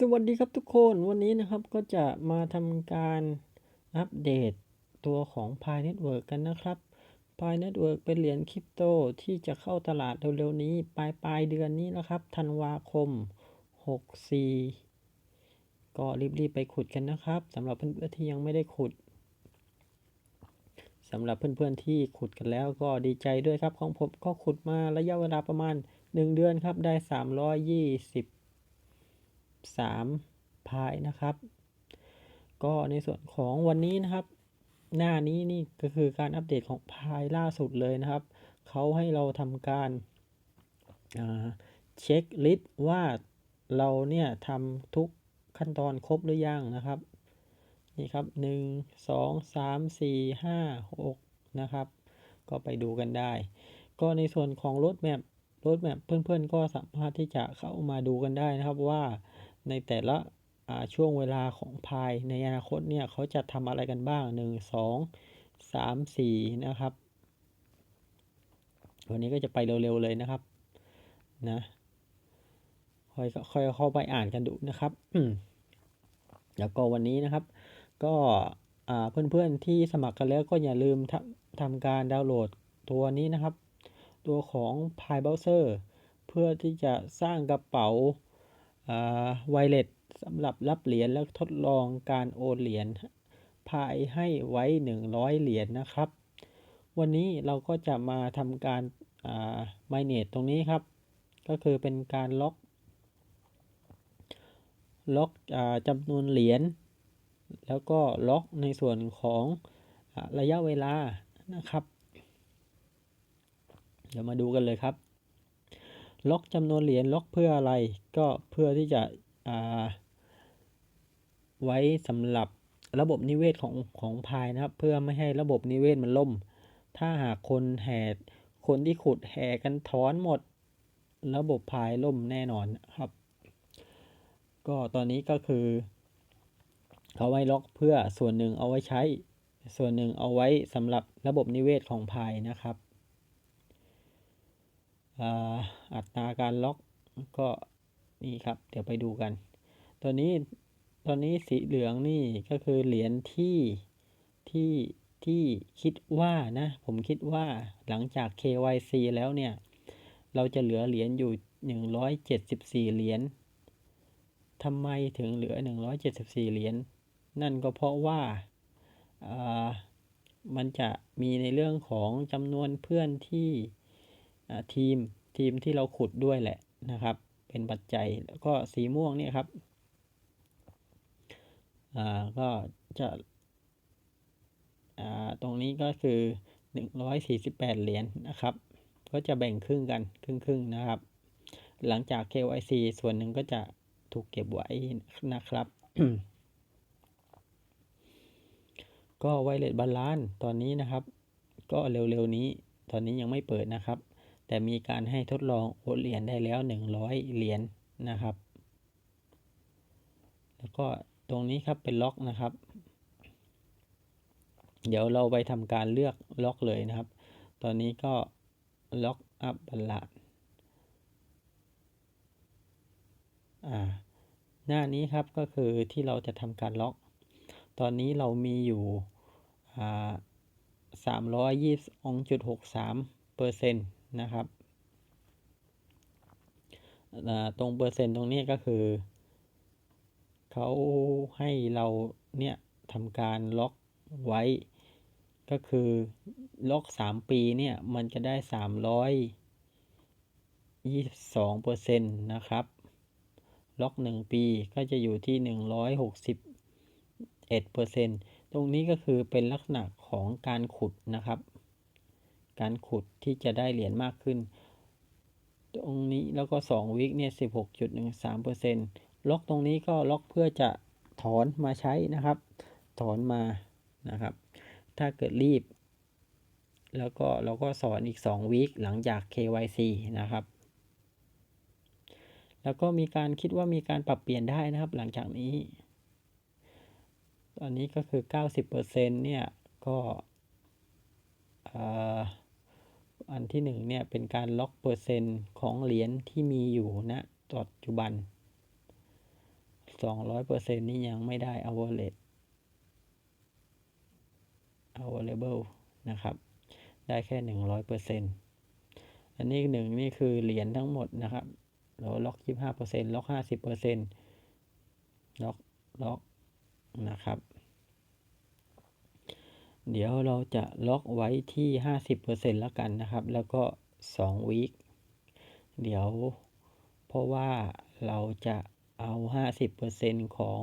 สวัสดีครับทุกคนวันนี้นะครับก็จะมาทำการอัปเดตตัวของ Pi Network กันนะครับ Pi Network เป็นเหรียญคริปโตที่จะเข้าตลาดเร็วๆนี้ ปลายปลายเดือนนี้นะครับธันวาคม 64 ก็รีบๆไปขุดกันนะครับสำหรับเพื่อนๆที่ยังไม่ได้ขุดสำหรับเพื่อนๆที่ขุดกันแล้วก็ดีใจด้วยครับของผมก็ขุดมาระยะเวลาประมาณ 1 เดือนครับได้ 320 3 พายนะครับ ก็ในส่วนของวันนี้นะครับ หน้านี้นี่ก็คือการอัปเดตของพายล่าสุดเลยนะครับ เขาให้เราทำการเช็คลิสต์ว่าเราเนี่ยทำทุกขั้นตอนครบหรือยังนะครับ นี่ครับหนึ่งสองสามสี่ห้าหกนะครับ ก็ไปดูกันได้ ก็ในส่วนของรถแมพรถแมพเพื่อนๆ ก็สามารถที่จะเข้ามาดูกันได้นะครับว่า ในแต่ละช่วงเวลาของพายในอนาคตเนี่ยเขาจะทำอะไรกันบ้าง 1 2 3 4 นะครับ วันนี้ก็จะไปเร็วๆเลยนะครับนะค่อยค่อยเข้าไปอ่านกันดูนะครับแล้วก็วันนี้นะครับ ก็เพื่อนๆที่สมัครกันแล้วก็อย่าลืมทำทำการดาวน์โหลดตัวนี้นะครับ ตัวของ Pi Browser เพื่อที่จะสร้างกระเป๋า ไวเลสสำหรับรับเหรียญและทดลองการโอนเหรียญพายให้ไว้ 100 เหรียญนนะครับ วันนี้เราก็จะมาทำการไมเนตตรงนี้ครับ ก็คือเป็นการล็อกล็อกจำนวนเหรียญแล้วก็ล็อกในส่วนของระยะเวลานะครับ เดี๋ยวมาดูกันเลยครับ ล็อกจำนวนเหรียญล็อกเพื่ออะไร ก็เพื่อที่จะไว้สำหรับระบบนิเวศของของพายนะครับ เพื่อไม่ให้ระบบนิเวศมันล่ม ถ้าหากคนแห่คนที่ขุดแห่กันถอนหมด ระบบพายล่มแน่นอนครับ ก็ตอนนี้ก็คือเขาไว้ล็อกเพื่อส่วนหนึ่งเอาไว้ใช้ ส่วนหนึ่งเอาไว้สำหรับระบบนิเวศของพายนะครับ อัตราการล็อกก็นี่ครับ เดี๋ยวไปดูกัน ตัวนี้ตอนนี้สีเหลืองนี่ก็คือเหรียญที่ที่ที่คิดว่านะ ผมคิดว่าหลังจาก KYC แล้วเนี่ย เราจะเหลือเหรียญอยู่ 174 เหรียญทำไมถึงเหลือ 174 เหรียญนั่นก็เพราะว่ามันจะมีในเรื่องของจำนวนเพื่อนที่ ทีมทีมที่เราขุดด้วยแหละนะครับ เป็นปัจจัยแล้วก็สีม่วงนี่ครับก็จะตรงนี้ก็คือหนึ่งร้อยสี่สิบแปดเหรียญนนะครับ ก็จะแบ่งครึ่งกันครึ่งครึ่งนะครับ หลังจาก KYC ส่วนหนึ่งก็จะถูกเก็บไว้นะครับ ก็ไวเลสบาลานตอนนี้นะครับ ก็เร็วๆนี้ ตอนนี้ยังไม่เปิดนะครับ แต่มีการให้ทดลองโอนเหรียญได้แล้ว 100 เหรียญนนะครับ แล้วก็ตรงนี้ครับเป็นล็อกนะครับ เดี๋ยวเราไปทำการเลือกล็อกเลยนะครับ ตอนนี้ก็ล็อกอัพบัลลังอ่าหน้านี้ครับก็คือที่เราจะทำการล็อก ตอนนี้เรามีอยู่อ่าสามร้อยยี่สิบองจุดหกสามเปอร์เซ็นต์ นะครับตรงเปอร์เซ็นต์ตรงนี้ก็คือเขาให้เราเนี่ยทำการล็อกไว้ ก็คือล็อกสามปีเนี่ยมันจะได้สามร้อยยี่สิบสองเปอร์เซ็นต์นะครับ ล็อกหนึ่งปีก็จะอยู่ที่หนึ่งร้อยหกสิบเอ็ดเปอร์เซ็นต์ตรงนี้ก็คือเป็นลักษณะของการขุดนะครับ การขุดที่จะได้เหรียญมากขึ้น ตรงนี้แล้วก็สองวิกเนี่ยสิบหกจุดหนึ่งสามเปอร์เซ็นต์ล็อกตรงนี้ก็ล็อกเพื่อจะถอนมาใช้นะครับ ถอนมานะครับ ถ้าเกิดรีบ แล้วก็เราก็สอนอีก2วีคหลังจาก KYC นะครับ แล้วก็มีการคิดว่ามีการปรับเปลี่ยนได้นะครับ หลังจากนี้ ตอนนี้ก็คือ 90%เนี่ยก็ อันที่1เนี่ยเป็นการล็อกเปอร์เซ็นต์ของเหรียญที่มีอยู่ณนะปัจจุบันสองร้อยเปอร์เซ็นนี่ยังไม่ได้ average available นะครับ ได้แค่หนึ่งร้อยเปอร์เซ็นอันนี้หนึ่งนี่คือเหรียญทั้งหมดนะครับเราล็อกยี่ห้าเปอร์เซ็นล็อกห้าสิบเปอร์เซ็นล็อกล็อกนะครับ เดี๋ยวเราจะล็อกไว้ที่ห้าสิบเปอร์เซ็นแล้วกันนะครับ แล้วก็สองวีคเดี๋ยวเพราะว่าเราจะเอาห้าสิบเปอร์เซ็นของ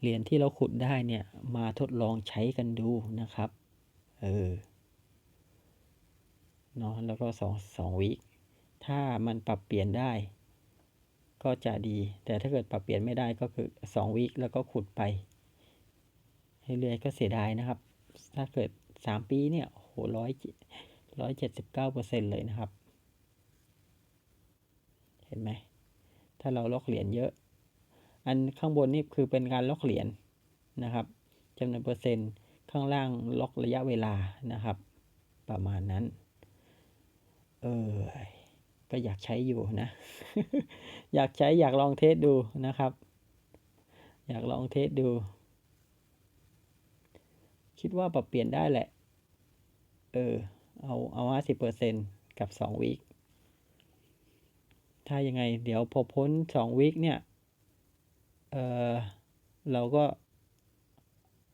เหรียญที่เราขุดได้เนี่ย มาทดลองใช้กันดูนะครับ เออ เนาะแล้วก็สองสองวิถ้ามันปรับเปลี่ยนได้ ก็จะดี แต่ถ้าเกิดปรับเปลี่ยนไม่ได้ก็คือสองวิแล้วก็ขุดไปให้เรื่อยก็เสียดายนะครับ ถ้าเกิดสามปีเนี่ยโอ้โหร้อยร้อยเจ็ดสิบเก้าเปอร์เซ็นเลยนะครับ เห็นไหม ถ้าเราล็อกเหรียญเยอะ อันข้างบนนี่คือเป็นการล็อกเหรียญนะครับจำนวนเปอร์เซ็นต์ข้างล่างล็อกระยะเวลานะครับ ประมาณนั้น เออก็อยากใช้อยู่นะ อยากใช้อยากลองเทสดูนะครับ อยากลองเทสดู คิดว่าปรับเปลี่ยนได้แหละ เออ เอาเอาห้าสิบเปอร์เซ็นกับสองวีคถ้ายังไง เดี๋ยวพอพ้นสองวีคเนี่ย เออเราก็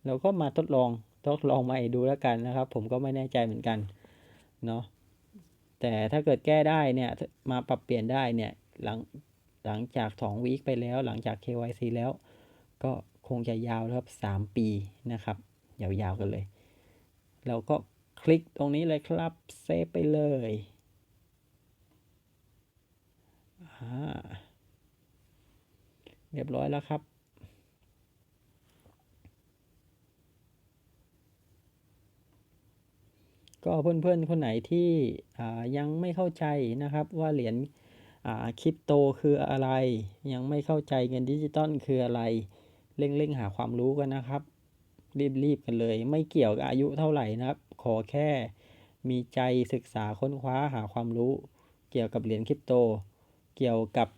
เราก็มาทดลอง ทดลองใหม่ดูแล้วกันนะครับ ผมก็ไม่แน่ใจเหมือนกัน เนาะ แต่ถ้าเกิดแก้ได้เนี่ย มาปรับเปลี่ยนได้เนี่ย หลัง หลังจากสองวีคไปแล้ว หลังจาก KYC แล้ว ก็คงจะยาวครับสามปีนะครับ ยาวๆกันเลยเราก็คลิกตรงนี้เลยครับ เซฟไปเลยเรียบร้อยแล้วครับ ก็เพื่อนๆ คนไหนที่ยังไม่เข้าใจนะครับว่าเหรียญคริปโตคืออะไร ยังไม่เข้าใจเงินดิจิตอลคืออะไร เร่งๆ หาความรู้กันนะครับ รีบๆกันเลย ไม่เกี่ยวกับอายุเท่าไหร่นะครับ ขอแค่มีใจศึกษาค้นคว้าหาความรู้ เกี่ยวกับเหรียญคริปโต เกี่ยวกับ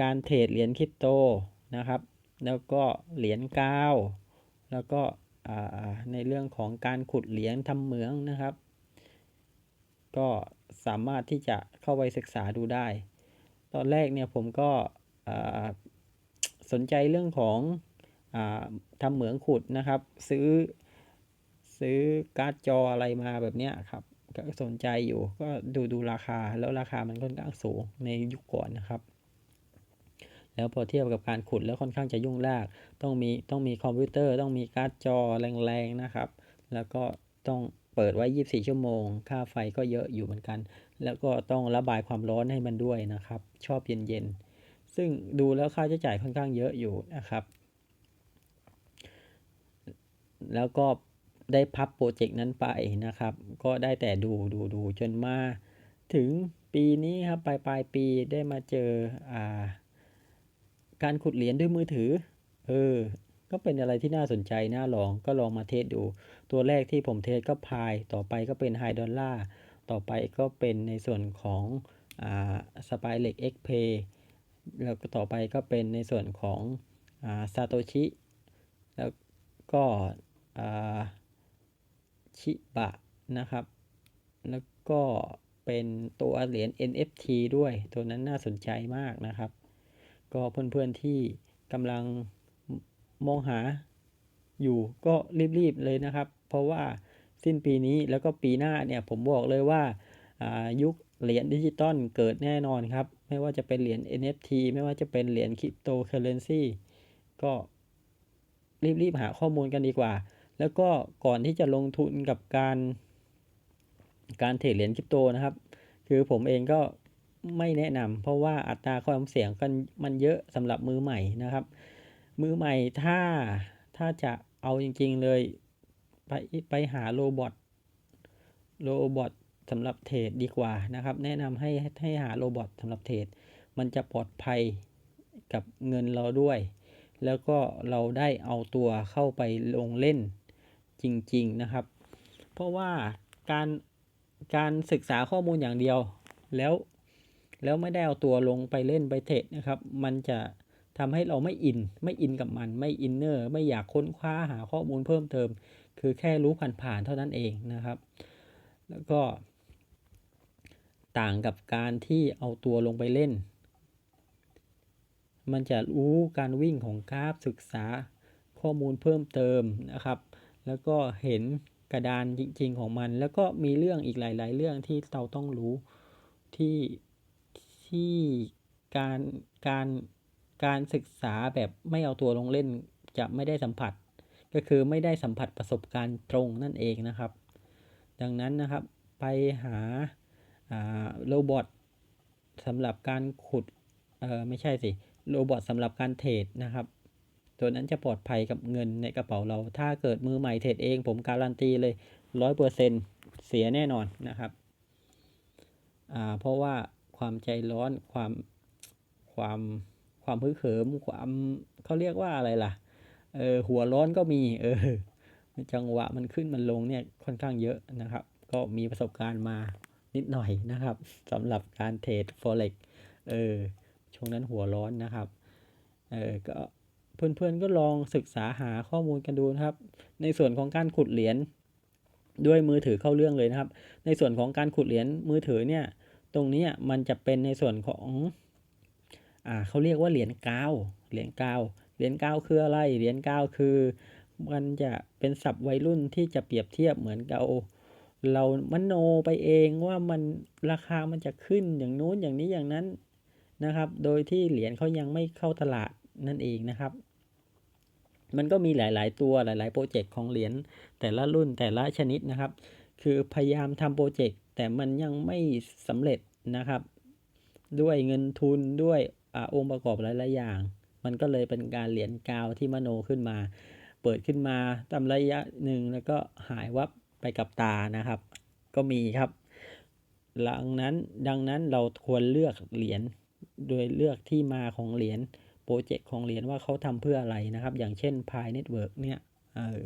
การเทรดเหรียญคริปโตนะครับ แล้วก็เหรียญกาวแล้วก็ในเรื่องของการขุดเหรียญทำเหมืองนะครับ ก็สามารถที่จะเข้าไปศึกษาดูได้ ตอนแรกเนี่ยผมก็สนใจเรื่องของ ทำเหมืองขุดนะครับ ซื้อซื้อการ์ดจออะไรมาแบบเนี้ยครับก็สนใจอยู่ก็ดูดูราคาแล้วราคามันค่อนข้างสูงในยุคก่อนนะครับ แล้วพอเทียบกับการขุดแล้วค่อนข้างจะยุ่งยากต้องมีต้องมีคอมพิวเตอร์ต้องมีการ์ดจอแรงๆนะครับ แล้วก็ต้องเปิดไว้ 24 ชั่วโมง ค่าไฟก็เยอะอยู่เหมือนกัน แล้วก็ต้องระบายความร้อนให้มันด้วยนะครับ ชอบเย็นๆซึ่งดูแล้วค่าใช้จ่ายค่อนข้างเยอะอยู่นะครับ แล้วก็ได้พับโปรเจกต์นั้นไปนะครับ ก็ได้แต่ดูดูดูจนมาถึงปีนี้ครับปลายปลายปีได้มาเจออ่าการขุดเหรียญด้วยมือถือ เออ ก็เป็นอะไรที่น่าสนใจ น่าลอง ก็ลองมาเทสดู ตัวแรกที่ผมเทสก็พาย ต่อไปก็เป็นไฮดอลลาต่อไปก็เป็นในส่วนของอ่าสปายเล็กเอ็กเพย์แล้วก็ต่อไปก็เป็นในส่วนของอ่าซาโตชิ แล้วก็ ชิบะนะครับ แล้วก็เป็นตัวเหรียญ NFT ด้วย ตัวนั้นน่าสนใจมากนะครับ ก็เพื่อนๆที่กำลังมองหาอยู่ก็รีบๆเลยนะครับ เพราะว่าสิ้นปีนี้แล้วก็ปีหน้าเนี่ยผมบอกเลยว่ายุคเหรียญดิจิตอลเกิดแน่นอนครับ ไม่ว่าจะเป็นเหรียญ NFT ไม่ว่าจะเป็นเหรียญคริปโตเคอเรนซีก็รีบๆหาข้อมูลกันดีกว่า แล้วก็ก่อนที่จะลงทุนกับการ การเทรดเหรียญคริปโตนะครับ คือผมเองก็ไม่แนะนำเพราะว่าอัตราความเสี่ยงกันมันเยอะสำหรับมือใหม่นะครับ มือใหม่ถ้าถ้าจะเอาจริงๆเลยไปไปหาโรบอทโรบอทสำหรับเทรดดีกว่านะครับ แนะนำให้ให้หาโรบอทสำหรับเทรดมันจะปลอดภัยกับเงินเราด้วย แล้วก็เราได้เอาตัวเข้าไปลงเล่น จริง ๆนะครับ เพราะว่าการการศึกษาข้อมูลอย่างเดียว แล้วแล้วไม่ได้เอาตัวลงไปเล่นไปเทรดนะครับ มันจะทำให้เราไม่อิน ไม่อินกับมัน ไม่อินเนอร์ไม่อยากค้นคว้าหาข้อมูลเพิ่มเติม คือแค่รู้ผ่านๆเท่านั้นเองนะครับ แล้วก็ ต่างกับการที่เอาตัวลงไปเล่น มันจะรู้การวิ่งของกราฟศึกษาข้อมูลเพิ่มเติมนะครับ แล้วก็เห็นกระดานจริง ๆ ของมัน แล้วก็มีเรื่องอีกหลาย ๆ เรื่องที่เราต้องรู้ที่ที่การการการศึกษาแบบไม่เอาตัวลงเล่นจะไม่ได้สัมผัส ก็คือไม่ได้สัมผัสประสบการณ์ตรงนั่นเองนะครับ ดังนั้นนะครับไปหาโรบอทสำหรับการขุดเออไม่ใช่สิโรบอทสำหรับการเทรดนะครับ ตัวนั้นจะปลอดภัยกับเงินในกระเป๋าเรา ถ้าเกิดมือใหม่เทรดเองผมการันตีเลยร้อยเปอร์เซ็นเสียแน่นอนนะครับอ่าเพราะว่าความใจร้อนความความความพึกเขิมความเขาเรียกว่าอะไรล่ะเออหัวร้อนก็มีเออจังหวะมันขึ้นมันลงเนี่ยค่อนข้างเยอะนะครับ ก็มีประสบการณ์มานิดหน่อยนะครับสำหรับการเทรด forex เออช่วงนั้นหัวร้อนนะครับเออก็ เพื่อนๆก็ลองศึกษาหาข้อมูลกันดูนะครับ ในส่วนของการขุดเหรียญด้วยมือถือเข้าเรื่องเลยนะครับ ในส่วนของการขุดเหรียญมือถือเนี่ย ตรงนี้มันจะเป็นในส่วนของอ่าเขาเรียกว่าเหรียญกาว เหรียญกาว เหรียญกาวคืออะไร เหรียญกาวคือ มันจะเป็นศัพท์วัยรุ่นที่จะเปรียบเทียบเหมือนกับเรามโนไปเองว่ามันราคามันจะขึ้นอย่างนู้นอย่างนี้อย่างนั้นนะครับ โดยที่เหรียญเขายังไม่เข้าตลาดนั่นเองนะครับ มันก็มีหลาย ๆ ตัวหลาย ๆ โปรเจกต์ของเหรียญแต่ละรุ่นแต่ละชนิดนะครับ คือพยายามทำโปรเจกต์แต่มันยังไม่สำเร็จนะครับ ด้วยเงินทุนด้วยอองค์ประกอบหลาย ๆ อย่าง มันก็เลยเป็นการเหรียญกาวที่มโนขึ้นมา เปิดขึ้นมาตามระยะหนึ่งแล้วก็หายวับไปกับตานะครับ ก็มีครับดังนั้นดังนั้นเราควรเลือกเหรียญโดยเลือกที่มาของเหรียญ รเจกต์ของเหรียญว่าเขาทำเพื่ออะไรนะครับ อย่างเช่น Pi Network เนี่ยเออ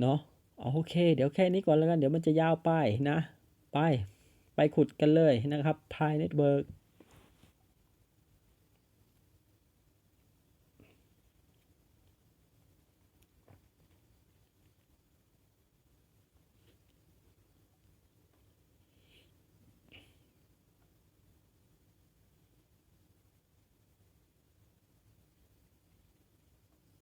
เนาะโอเค เดี๋ยวแค่นี้ก่อนแล้วกัน เดี๋ยวมันจะยาวไปนะ ไป ไปขุดกันเลยนะครับ Pi Network